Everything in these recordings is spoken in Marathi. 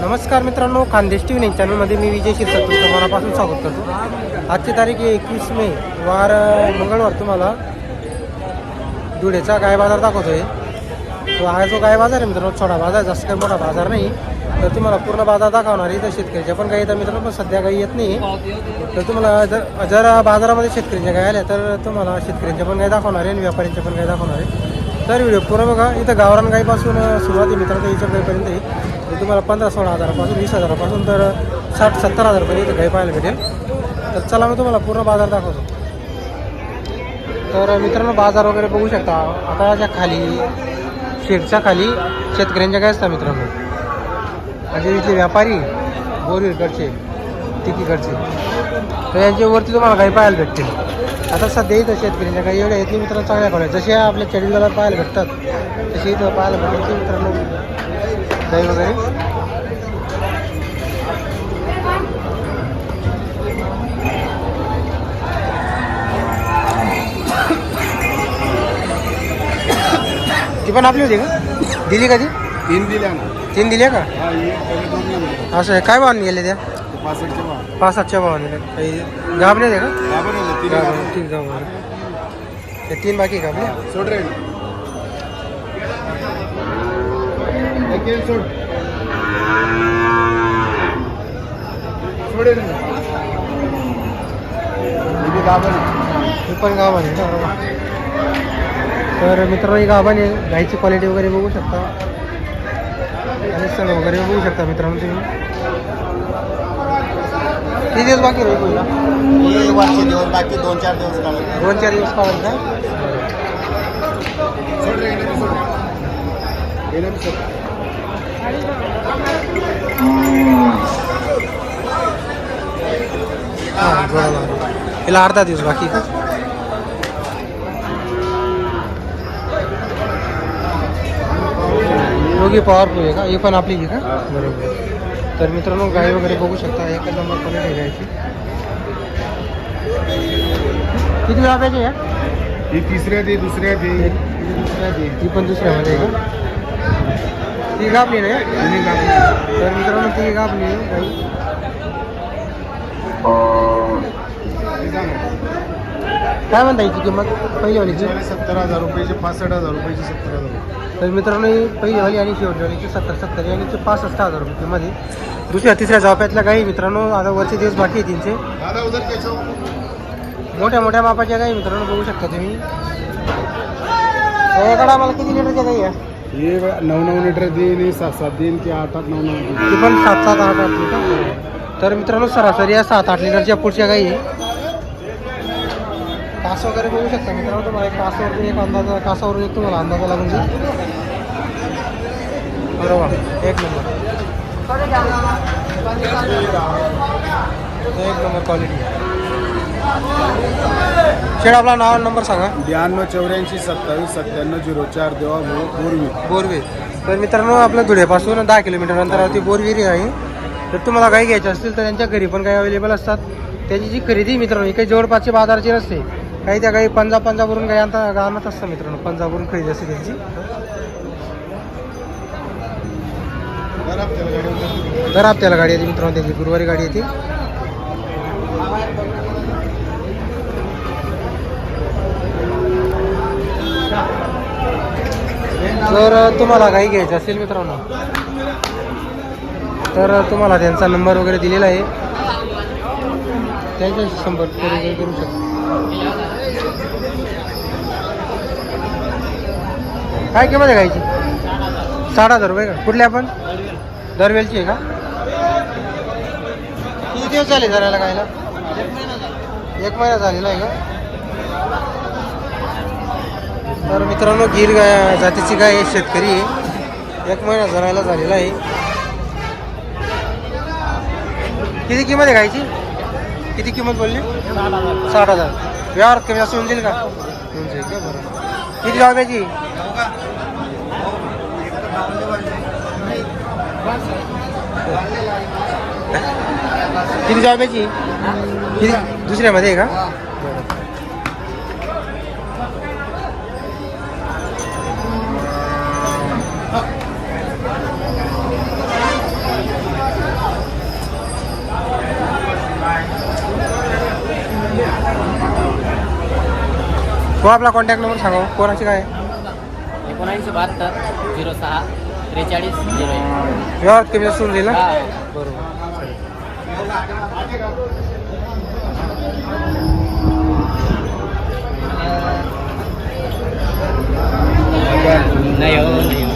नमस्कार मित्रांनो खानदेश टी व्ही चॅनलमध्ये मी विजय शिरसाट तुमचं मनापासून स्वागत करतो. आजची तारीख आहे एकवीस मे वार मंगळवार तुम्हाला. धुळेचा गाय बाजार दाखवतोय. तो हा जो गाय बाजार आहे मित्रांनो छोटा बाजार जास्त काही मोठा बाजार नाही. तर तुम्हाला पूर्ण बाजार दाखवणार इथं शेतकऱ्याच्या पण काही येतात मित्रांनो पण सध्या काही येत नाही. तर तुम्हाला जर जर बाजारामध्ये शेतकऱ्यांच्या गाय आल्या तर तुम्हाला शेतकऱ्यांच्या पण गाय दाखवणार आहे आणि व्यापाऱ्यांच्या पण गाय दाखवणार आहे. तर व्हिडिओ पूर्ण बघा. इथं गावरान गायपासून सुरुवात आहे मित्रांनो याच्या गायपर्यंत तर तुम्हाला पंधरा सोळा हजारापासून वीस हजारापासून तर साठ सत्तर हजारपर्यंत इथं पाहायला भेटेल. तर चला मी तुम्हाला पूर्ण बाजार दाखवतो. तर मित्रांनो बाजार वगैरे बघू शकता. आता खाली शेडच्या खाली शेतकऱ्यांच्या काय असतात मित्रांनो? म्हणजे इथले व्यापारी बोरीकडचे तिकीकडचे. तर यांच्या वरती तुम्हाला काही पाहायला भेटतील. आता सध्या इथं शेतकऱ्यांच्या काही एवढ्या येतील मित्रांनो चांगल्या कॉलेज जसे आपल्या चॅनलला पाहायला भेटतात तसे इथं पाहायला भेटतील मित्रांनो. गाई वगैरे ती पण आपली होती का दिली का ती तीन दिल्या ना तीन दिल्या का? हा ये पहिले दोन नाही म्हणतो. असं आहे काय भावाने गेले त्या ते पासष्टचे भाव पाच सातच्या भावाने काही गाब नाही का गाभण होते तीन ते बाकी का आपल्या सोड रे एक सोड. सोड रे इथे गाभण आहे. हे पण गावाने का बरोबर. तर मित्रांनो ही गावाने गाईची क्वालिटी वगैरे बघू शकता. आणि सण वगैरे बघू शकता मित्रांनो तुम्ही. किती दिवस बाकी राहील हे वरचे दिवस बाकी दोन चार दिवस काढले दोन चार दिवस का? सोड रे बी सोड. सोड. हाँ अर्धा दिवस बाकी। का दोघी पॉवरफुल आहे का? ही पण आपली का? बरोबर। तर मित्रांनो गाई वगैरे बघू शकता एक नंबर क्वालिटी गायची किती वेळा पाहिजे या ही तिसऱ्या दे दुसऱ्या दे. दुसऱ्या दे ती पण दुसऱ्यामध्ये आहे का ती गाभली नाही. तर मित्रांनो ती हे सांग. काय म्हणता याची किंमत? पहिली वालीची? त्याच्यावाले सत्तर हजार रुपयाचे पासष्ट हजार रुपयाचे सत्तर हजार रुपये. तर मित्रांनो ही पहिली वाली आणि शेवटची वालीची सत्तर सत्तर आणि ते पासष्ट हजार रुपये मध्ये दुसऱ्या तिसऱ्या जाप्यातल्या गाई मित्रांनो आता वरचे दिवस बाकी आहे कैसो मोठ्या मोठ्या मापाच्या गाई मित्रांनो बघू शकता तुम्ही. याकडे आम्हाला किती लिटरच्या गाई आहे? ये नऊ नऊ लिटर देईन हे सात सात देईन की आठ आठ नऊ नऊ देईन. ती पण सात सात आठ आठ लिटर? तर मित्रांनो सरासरी या सात आठ लिटरच्या पुढच्या गाई आहे कास वगैरे बघू शकता मित्रांनो तुम्हाला एक कासावरून एक अंदाजा कासावरून एक तुम्हाला अंदाजा लागून जाईल. बरोबर. एक नंबर. एक नंबर क्वालिटी. शेड आपला नाव नंबर सांगा. ब्याण्णव चौऱ्याऐंशी सत्तावीस सत्त्याण्णव झिरो चार देवा बोरवी. बोरवीर तर मित्रांनो आपल्या धुळ्यापासून दहा किलोमीटर अंतरावरती बोरविरी आहे. तर तुम्हाला गाई घ्यायची असतील तर त्यांच्या घरी पण काही अवेलेबल असतात. त्याची जी खरेदी मित्रांनो ही काही जवळपासची बाजाराची नसते काही त्या काही पंजाब पंजाबवरून काही आणता आणत असतात मित्रांनो पंजाबवरून खरेदी असते त्यांची. तर आपल्याला गाडी येते मित्रांनो त्यांची गुरुवारी गाडी येते. जर तुम्हाला काही घ्यायचं असेल मित्रांनो तर तुम्हाला त्यांचा नंबर वगैरे दिलेला आहे. त्यांच्याशी संपर्क वगैरे करू शकता. काय किंमत आहे गायची साठ हजार रुपये का? कुठले आपण? दरवेलची आहे का? किती दिवस झाले जरायला गायला? एक महिना झालेला आहे का? तर मित्रांनो गीर गाय जातीची गाय आहे, शेतकरी आहे. एक महिना जरायला झालेला आहे. किती किंमत आहे गायची? किती किंमत बोलली? साठ हजार. व्यवहार कमी जास्त होऊन जाईल का? होऊन जाईल का? बरं. किती वागायची किती जागायची किती? दुसऱ्यामध्ये आहे का? तो आपला कॉन्टॅक्ट नंबर सांगा कोणाची काय? एकोणऐंशी बहात्तर झिरो सहा त्रेचाळीस झिरो एक. व्यवहार कमी जास्त होऊन जाईल ना? हा. बरोबर. नाही हो नाही हो.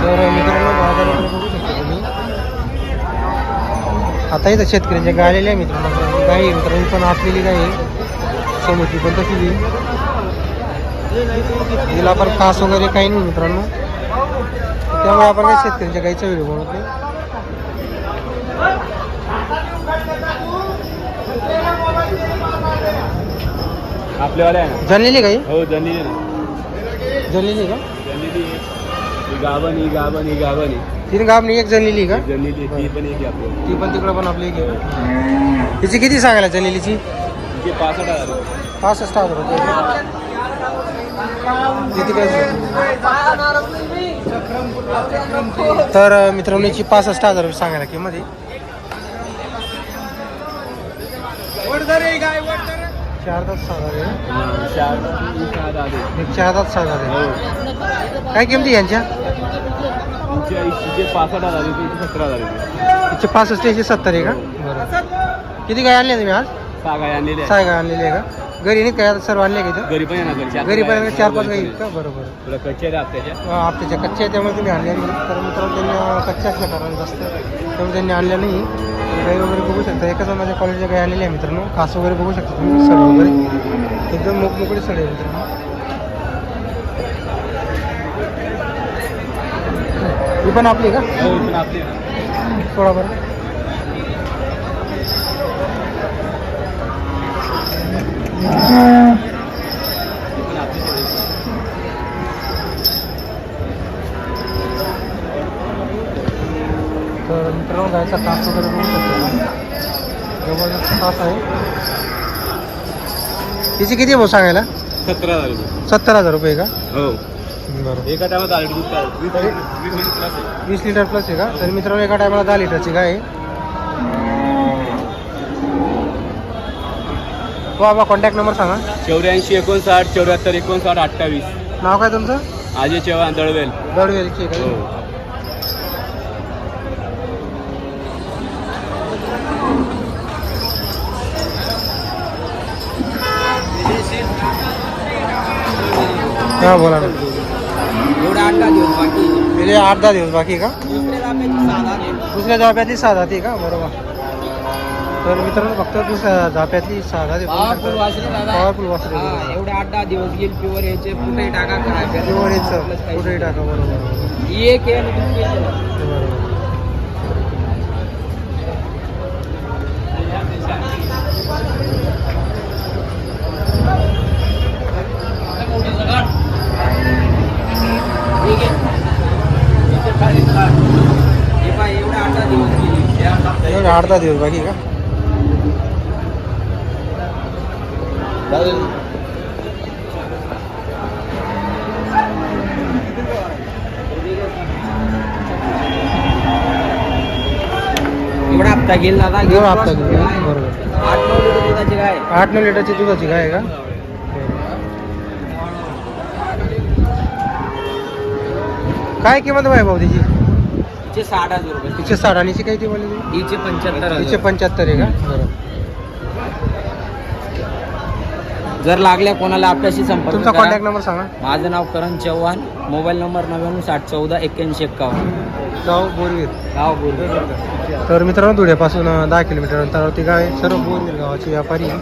तर मित्रांनो बघू शकता तुम्ही. आता इथं शेतकऱ्यांच्या गाय आलेल्या आहे मित्रांनो. गाई मित्रांनो पण आपलेली आहे समोरची पण तशी तिला पण खास वगैरे काही नाही मित्रांनो. त्यामुळे आपण काही शेतकऱ्यांच्या गाईचा व्हिडिओ बनवतो आपल्यावाले आहे ना? जनलेली गाई हो जनिली जनलेली का? ही ही गाभण ही गाभण ही तीन गाव नाही एक जनलेली का? जनिली ती पण एक ती पण तिकडं पण आपली एक तिची किती सांगायला जनलेलीची तिचे पासष्ट हजार रुपये. पासष्ट हजार रुपये किती काय तर अं, मित्रांनो याची पासष्ट हजार रुपये सांगायला किंमत आहे. चार तास सहा हजार आहे हा, चार तीन सहा दहा दे. एक चार तास सहा हजार हो. आहे काय किमती यांच्या? तिचे तिचे पासष्ट हजार रुपये तिचे सत्तर हजार रुपये तिचे पासष्ट याची सत्तर आहे का? बरं. किती काय आणले तुम्ही आज? सहा गाय आणलेले आहे सहा काय आणलेली आहे का? घरी नाही काय सर्व आणले का इथं? घरी पण घरी पण चार पाच गाई आहेत का? बरोबर. तुला कच्चे त्याच्या आपल्याच्या कच्च्या आहे त्यामुळे तुम्ही आणल्या नाही. तर मित्रांनो त्यांनी कच्च्या असल्या कारण जास्त. त्यामुळे त्यांनी आणल्या नाही. गाई वगैरे बघू शकता. एकाच माझ्या कॉलेजच्या गाई आलेल्या आहे मित्रांनो. खास वगैरे बघू शकता तुम्ही. सड वगैरे. एकदम मोकमोकळी सड आहे मित्रांनो. ही पण आपली का? हो. थोडा बरं ती पण आपलीच आहे. तर मित्रांनो गायचा तास वगैरे बघू शकता जबरदस्त तास आहे. तिची किती भाऊ सांगायला? सतरा हजार रुपये. सत्तर हजार रुपये का? हो. एका टायमात आले दूध काय वीस लिटर प्लस आहे का? तर मित्रांनो एका टायमाला दहा लिटरची गाय आहे. हो बाबा कॉन्टॅक्ट नंबर सांगा. चौऱ्याऐंशी एकोणसाठ चौऱ्याहत्तर एकोणसाठ अठ्ठावीस. नाव काय तुमचं? अजय चव्हाण दळवेल. दडवेलची आहे. हो. का हा बोला ना. गेले आठ दहा दिवस बाकी. आहे का? दुसऱ्या दहा सहा जाती का बरोबर. तर मित्रांनो फक्त दुसऱ्या जाप्यातली सहा जाती Powerful वासरे दादा. पॉवरफुल वासरे हा, एवढे आठ दहा दिवस गेल प्युअर यायचे कुठेही टाका काय प्युअर याचं कुठेही टाका बरोबर एक आहे आणि दुसरी आहे. बरोबर ठीक आहे. हे पाय, एवढे आठ दहा दिवस गेले. एवढे आठ दहा दिवस बाकी आहे का एवढा हप्ता गेल दादा? एवढा हप्ता गेला बरोबर. आठ नऊ लिटर दुधाची गाय. आठ नऊ लिटरची दुधाची गाय आहे का? काय किंमत आहे भाऊ तिची? तिचे साठ हजार रुपये. तिचे साठ आणीची काय ती बोलली तुम्ही? हिचे पंच्याहत्तर तिचे पंच्याहत्तर आहे का? बरोबर. जर लागल्या कोणाला आपल्याशी संपर्क तुमचा. कॉन्टॅक्ट नंबर सांगा. माझं नाव करण चव्हाण मोबाईल नंबर नव्याण्णव साठ चौदा एक्क्याऐंशी एक्कावन्न. गाव बोरवीर. गाव बोलतो तर मित्रांनो धुळ्यापासून दहा किलोमीटर अंतरावरती गाव आहे. सर्व बोरवीर गावाचे व्यापारी. आहे.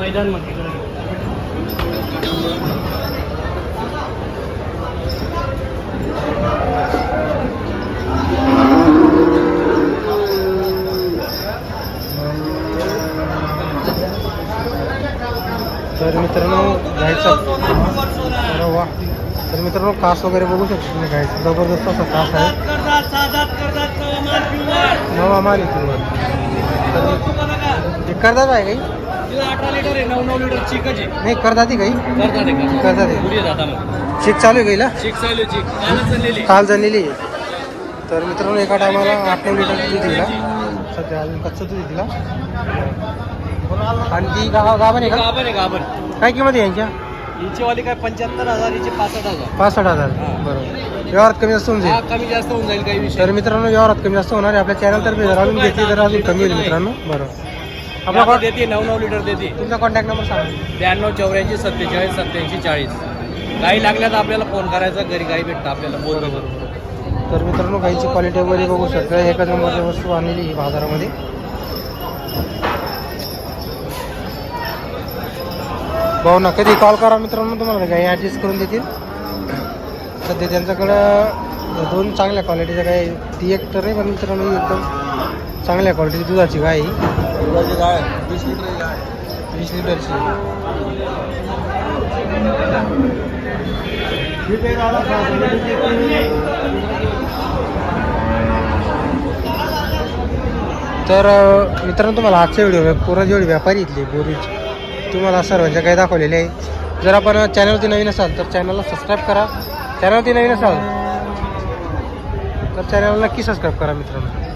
मैदान तर मित्रांनो घ्यायचं. वा. तर मित्रांनो कास वगैरे बघू शकतो तुम्ही घ्यायचं जबरदस्त असा कास आहे. नवा माल आहे तुम्हाला. करतात आहे काही? नाही करतात काही? करतात आहे. चेक चालू आहे गाईला चालू काल झालेली आहे. तर मित्रांनो एका टायमाला आठ नऊ लिटर दूध दिला सध्या अजून कच्चं दूध दिला आणि ती गावा गाभण आहे का? गाभण आहे गाभण काय किंमत आहे यांच्या? हिची वाली काय पंच्याहत्तर हजार हिचे पासष्ट हजार. पासष्ट हजार. बरोबर. व्यवहारात कमी जास्त होऊन हा जाईल कमी जास्त होऊन जाईल काही विषय तर मित्रांनो व्यवहारात कमी जास्त होणार आहे. आपल्या चॅनल तर्फे जर अजून घेतली तर अजून कमी होईल मित्रांनो. बरोबर. आपला आपला कॉ- देते नऊ नऊ लिटर देते. तुमचा कॉन्टॅक्ट नंबर सांगा. ब्याण्णव चौऱ्याऐंशी सत्तेचाळीस सत्याऐंशी चाळीस. काही लागल्या तर आपल्याला फोन करायचा घरी काही भेटतं आपल्याला बोल तर मित्रांनो गाईची क्वालिटी वगैरे बघू शकता. एकाच नंबरची वस्तू आणलेली बाजारामध्ये. भाऊ ना कधी कॉल करा मित्रांनो तुम्हाला गाई ॲडजस्ट करून देतील. सध्या त्यांच्याकडं दोन चांगल्या क्वालिटीच्या गाय ती एक तर आहे पण मित्रांनो एकदम चांगल्या क्वालिटीची दुधाची गाय आहे. वीस लिटरची तर मित्रांनो तुम्हाला आजच्या व्हिडिओ पूर्ण जेवढे व्यापारी इथले बोरीचे. तुम्हाला सर्वांच्या काही दाखवलेले आहे. जर आपण चॅनलवरती नवीन असाल तर चॅनलला सबस्क्राईब करा. चॅनलवरती नवीन असाल तर चॅनलला नक्की सबस्क्राईब करा मित्रांनो.